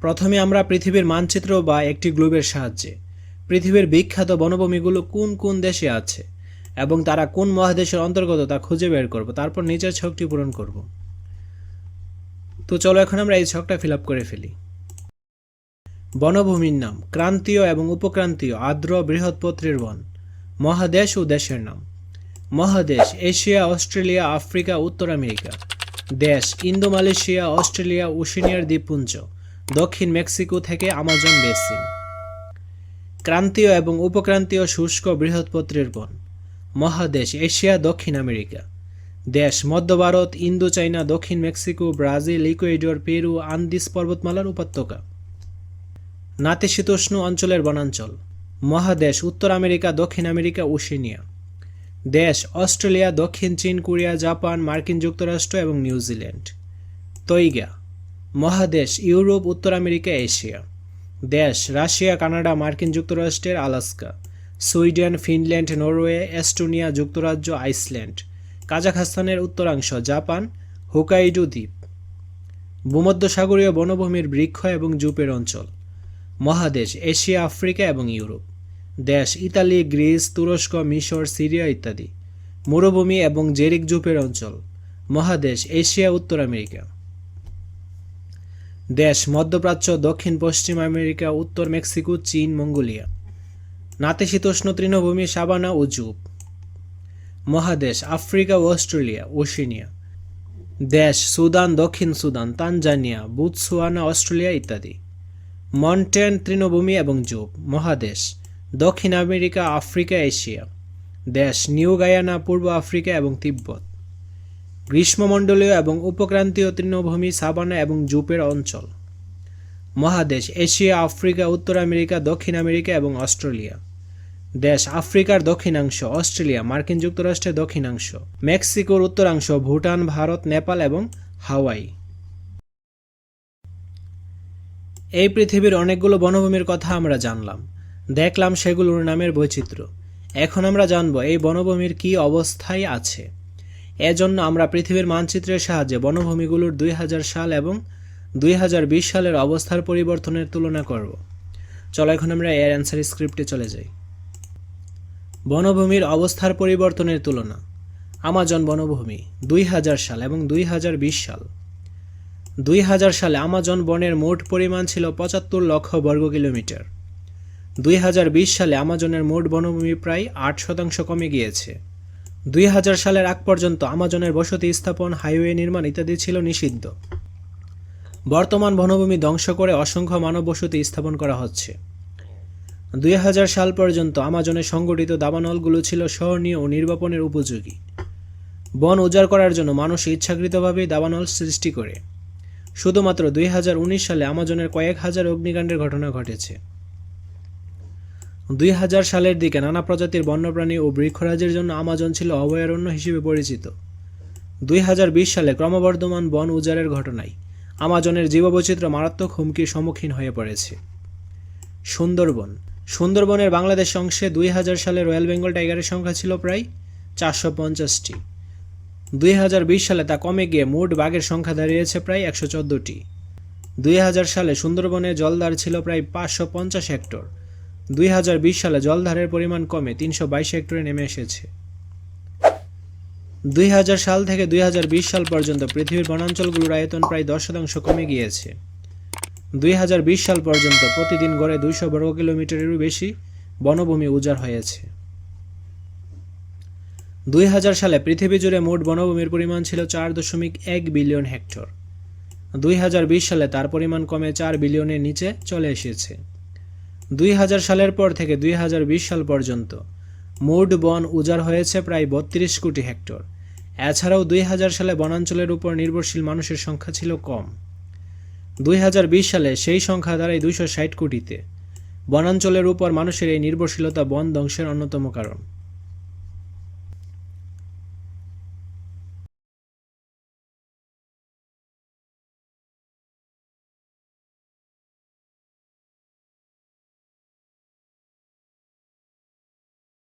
প্রথমে আমরা পৃথিবীর মানচিত্র বা একটি গ্লোবের সাহায্যে। পৃথিবীর বিখ্যাত বনভূমিগুলো কোন কোন দেশে আছে এবং তারা কোন মহাদেশের অন্তর্গত তা খুঁজে বের করব, তারপর নিচের ছকটি পূরণ করব। তো চলো এখন আমরা এই ছকটা ফিল করে ফেলি। বনভূমির নাম, ক্রান্তীয় এবং উপক্রান্তীয় আর্দ্র বৃহৎপত্রের বন, মহাদেশ ও দেশের নাম। মহাদেশ, এশিয়া, অস্ট্রেলিয়া, আফ্রিকা, উত্তর আমেরিকা। দেশ ইন্দো মালয়েশিয়া অস্ট্রেলিয়া ওশেনিয়ার দ্বীপপুঞ্জ। দক্ষিণ মেক্সিকো থেকে আমাজন বেসিন। ক্রান্তীয় এবং উপক্রান্তীয় শুষ্ক বৃহৎপত্রের বন। মহাদেশ এশিয়া, দক্ষিণ আমেরিকা। দেশ মধ্য ভারত ইন্দো চাইনা দক্ষিণ Mexico, Brazil, Ecuador, Peru Andes পর্বতমালার উপত্যকা। নাতিশীতোষ্ণ অঞ্চলের বনাঞ্চল। মহাদেশ উত্তর আমেরিকা, দক্ষিণ আমেরিকা, ওশেনিয়া। দেশ অস্ট্রেলিয়া, দক্ষিণ চীন, কোরিয়া, জাপান, মার্কিন যুক্তরাষ্ট্র এবং নিউজিল্যান্ড। তৈগা। মহাদেশ, ইউরোপ, উত্তর আমেরিকা, এশিয়া। দেশ, রাশিয়া, কানাডা, মার্কিন যুক্তরাষ্ট্রের Alaska. Sweden, Finland, Norway, Estonia, যুক্তরাজ্য, আইসল্যান্ড। কাজাখস্তানের উত্তরাংশ, জাপান, হোকাইডো দ্বীপ। ভূমধ্যসাগরীয় বনভূমির বৃক্ষ এবং জুপের অঞ্চল। মহাদেশ, এশিয়া, আফ্রিকা এবং ইউরোপ। দেশ, ইতালি, গ্রিস, তুরস্ক, মিশর, সিরিয়া ইত্যাদি। মরুভূমি এবং জেরিক জুপের অঞ্চল। মহাদেশ, এশিয়া, উত্তর আমেরিকা। দেশ, মধ্যপ্রাচ্য, দক্ষিণ, পশ্চিম আমেরিকা, উত্তর মেক্সিকো, চীন, মঙ্গোলিয়া। নাতিশীতোষ্ণ তৃণভূমি সাবানা ও জুপ মহাদেশ, আফ্রিকা ও অস্ট্রেলিয়া, ওশেনিয়া। দেশ, সুদান, দক্ষিণ সুদান, তানজানিয়া বুতসুয়ানা অস্ট্রেলিয়া ইত্যাদি। মন্টেন তৃণভূমি এবং জুপ মহাদেশ, দক্ষিণ আমেরিকা, আফ্রিকা, এশিয়া। দেশ, নিউ গায়ানা, পূর্ব আফ্রিকা এবং তিব্বত। গ্রীষ্মমণ্ডলীয় এবং উপক্রান্তীয় তৃণভূমি সাবানা এবং জুপের অঞ্চল। মহাদেশ এশিয়া, আফ্রিকা, উত্তর আমেরিকা, দক্ষিণ আমেরিকা এবং অস্ট্রেলিয়া। দেশ আফ্রিকার দক্ষিণাংশ, অস্ট্রেলিয়া, মার্কিন যুক্তরাষ্ট্রের দক্ষিণাংশ। মেক্সিকোর উত্তরাংশ, ভুটান, ভারত, নেপাল এবং হাওয়াই। এই পৃথিবীর অনেকগুলো বনভূমির কথা আমরা জানলাম। দেখলাম সেগুলোর নামের বৈচিত্র্য। এখন আমরা জানব এই বনভূমির কী অবস্থায় আছে। এজন্য আমরা পৃথিবীর মানচিত্রের সাহায্যে বনভূমিগুলোর দুই হাজার সাল এবং দুই হাজার বিশ সালের অবস্থার পরিবর্তনের তুলনা করব। চলো এখন আমরা এর অ্যান্সার স্ক্রিপ্টে চলে যাই। বনভূমির অবস্থার পরিবর্তনের তুলনা। আমাজন বনভূমি, দুই হাজার সাল এবং দুই হাজার বিশ সাল। দুই হাজার সালে আমাজন বনের মোট পরিমাণ ছিল পঁচাত্তর লক্ষ বর্গ কিলোমিটার। দুই হাজার বিশ সালে আমাজনের মোট বনভূমি প্রায় আট শতাংশ কমে গিয়েছে। দুই হাজার সালের আগ পর্যন্ত আমাজনের বসতি স্থাপন, হাইওয়ে নির্মাণ ইত্যাদি ছিল নিষিদ্ধ। বর্তমান বনভূমি ধ্বংস করে অসংখ্য মানব বসতি স্থাপন করা হচ্ছে। দুই হাজার সাল পর্যন্ত আমাজনে সংগঠিত দাবানলগুলো ছিল সহনীয় ও নির্বাপনের উপযোগী। বন উজাড় করার জন্য মানুষ ইচ্ছাকৃতভাবেই দাবানল সৃষ্টি করে। শুধুমাত্র দুই হাজার উনিশ সালে আমাজনের কয়েক হাজার অগ্নিকাণ্ডের ঘটনা ঘটেছে। দুই হাজার সালের দিকে নানা প্রজাতির বন্যপ্রাণী ও বৃক্ষরাজের জন্য আমাজন ছিল অভয়ারণ্য হিসেবে পরিচিত। দুই হাজার বিশ সালে ক্রমবর্ধমান বন উজাড়ের ঘটনায় আমাজনের জীববৈচিত্র্য মারাত্মক হুমকির সম্মুখীন হয়ে পড়েছে। সুন্দরবন। সুন্দরবনের বাংলাদেশ অংশে দুই হাজার সালে রয়্যাল বেঙ্গল টাইগারের সংখ্যা ছিল প্রায় চারশো পঞ্চাশটি। দুই হাজার বিশ সালে তা কমে গিয়ে মোট বাঘের সংখ্যা দাঁড়িয়েছে প্রায় একশো চোদ্দোটি। দুই হাজার সালে সুন্দরবনে জলধার ছিল প্রায় পাঁচশো পঞ্চাশ হেক্টর। দুই হাজার বিশ সালে জলধারের পরিমাণ কমে তিনশো বাইশ হেক্টরে নেমে এসেছে। দুই হাজার সাল থেকে দুই হাজার বিশ সাল পর্যন্ত পৃথিবীর বনাঞ্চলগুলোর আয়তন প্রায় দশ শতাংশ কমে গিয়েছে। দুই হাজার বিশ সাল পর্যন্ত প্রতিদিন গড়ে দুইশো বর্গ কিলোমিটারেরও বেশি বনভূমি উজাড় হয়েছে। দুই হাজার সালে পৃথিবী জুড়ে মোট বনভূমির পরিমাণ ছিল চার দশমিক এক বিলিয়ন হেক্টর। দুই হাজার বিশ সালে তার পরিমাণ কমে চার বিলিয়নের নিচে চলে এসেছে। দুই হাজার সালের পর থেকে দুই হাজার বিশ সাল পর্যন্ত মোট বন উজাড় হয়েছে প্রায় বত্রিশ কোটি হেক্টর। এছাড়াও দুই হাজার সালে বনাঞ্চলের উপর নির্ভরশীল মানুষের সংখ্যা ছিল কম। দুই হাজার বিশ সালে সেই সংখ্যা দাঁড়ায় দুইশো ষাট কোটিতে। বনাঞ্চলের উপর মানুষের এই নির্ভরশীলতা বন ধ্বংসের অন্যতম কারণ।